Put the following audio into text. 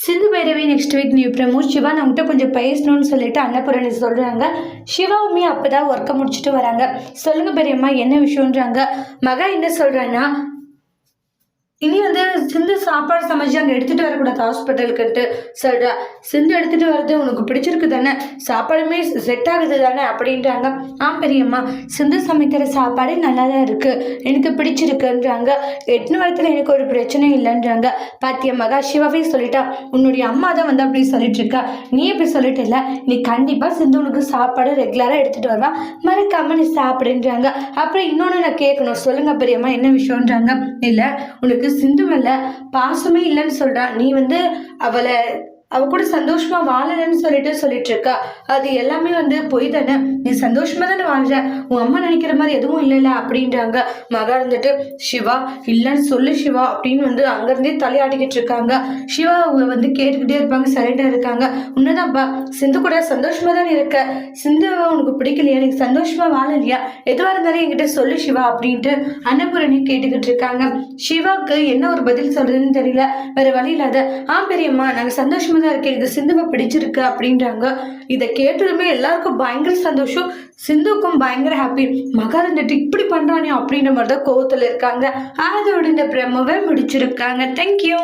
Sindhu Bhairavi next week new promo Siva நம்மகிட்ட கொஞ்சம் பேசணும்னு சொல்லிட்டு அன்னபூரணி சொல்கிறாங்க சிவாவுமே அப்போ தான் ஒர்க்கை முடிச்சுட்டு வராங்க. சொல்லுங்கள் பெரியம்மா என்ன விஷயன்றாங்க மகா என்ன சொல்கிறேன்னா இனி வந்து சிந்து சாப்பாடு சமைச்சு அங்கே எடுத்துகிட்டு வரக்கூடாது ஹாஸ்பிட்டலுக்குன்ட்டு சொல்கிறா சிந்து எடுத்துகிட்டு வர்றது உனக்கு பிடிச்சிருக்கு தானே? சாப்பாடுமே செட் ஆகுது தானே? அப்படின்றாங்க. ஆ பெரியம்மா. சிந்து சமைக்கிற சாப்பாடு நல்லா தான் இருக்குது எனக்கு பிடிச்சிருக்குன்றாங்க. எட்டுன்னு வாரத்தில் எனக்கு ஒரு பிரச்சனையும் இல்லைன்றாங்க. பாத்திய மகா சிவாவே சொல்லிட்டா உன்னுடைய அம்மா தான் வந்து அப்படி சொல்லிட்டு இருக்கா நீ இப்படி சொல்லிட்டு இல்லை நீ கண்டிப்பாக சிந்து உனக்கு சாப்பாடு ரெகுலராக எடுத்துகிட்டு வருவா. மறக்காமல் நீ சாப்பிடுன்றாங்க. அப்புறம் இன்னொன்று நான் கேட்கணும். சொல்லுங்கள் பெரியம்மா என்ன விஷயம்ன்றாங்க? இல்லை உனக்கு சிந்துவல்ல பாசமே இல்லைன்னு சொல்றா. நீ வந்து அவளை அவ கூட சந்தோஷமா வாழலன்னு சொல்லிட்டு சொல்லிட்டு இருக்கா அது எல்லாமே வந்து பொய் தானே? நீ சந்தோஷமா தானே வாழ்ற? உன் அம்மா நினைக்கிற மாதிரி எதுவும் இல்லைல்ல அப்படின்றாங்க. மகா இருந்துட்டு சிவா இல்லைன்னு சொல்லு சிவா அப்படின்னு வந்து அங்கிருந்தே தலையாட்டிக்கிட்டு இருக்காங்க. சிவா அவங்க வந்து கேட்டுக்கிட்டே இருப்பாங்க சைலண்டா இருக்காங்க. உன்னதான்ப்பா சிந்து கூட சந்தோஷமா தானே இருக்க? சிந்துவை உனக்கு பிடிக்கலையா? எனக்கு சந்தோஷமா வாழலையா? எதுவாக இருந்தாலும் என்கிட்ட சொல்லு சிவா அப்படின்ட்டு அன்னபூரணி கேட்டுக்கிட்டு இருக்காங்க. சிவாக்கு என்ன ஒரு பதில் சொல்றதுன்னு தெரியல. வேற வழி இல்லாத ஆ பெரியம்மா நாங்கள் சந்தோஷமா தான் இருக்கேன் இது சிந்துவை பிடிச்சிருக்கு அப்படின்றாங்க. இதை கேட்டதுமே எல்லாருக்கும் பயங்கர சந்தோஷம். சிந்துவுக்கும் பயங்கர ஹாப்பி மகா இருந்துட்டு இப்படி பண்றானே அப்படின்ற மாதிரி தான் கோவத்தில் இருக்காங்க. அதோட இந்த பிரமவை முடிச்சிருக்காங்க. தேங்க்யூ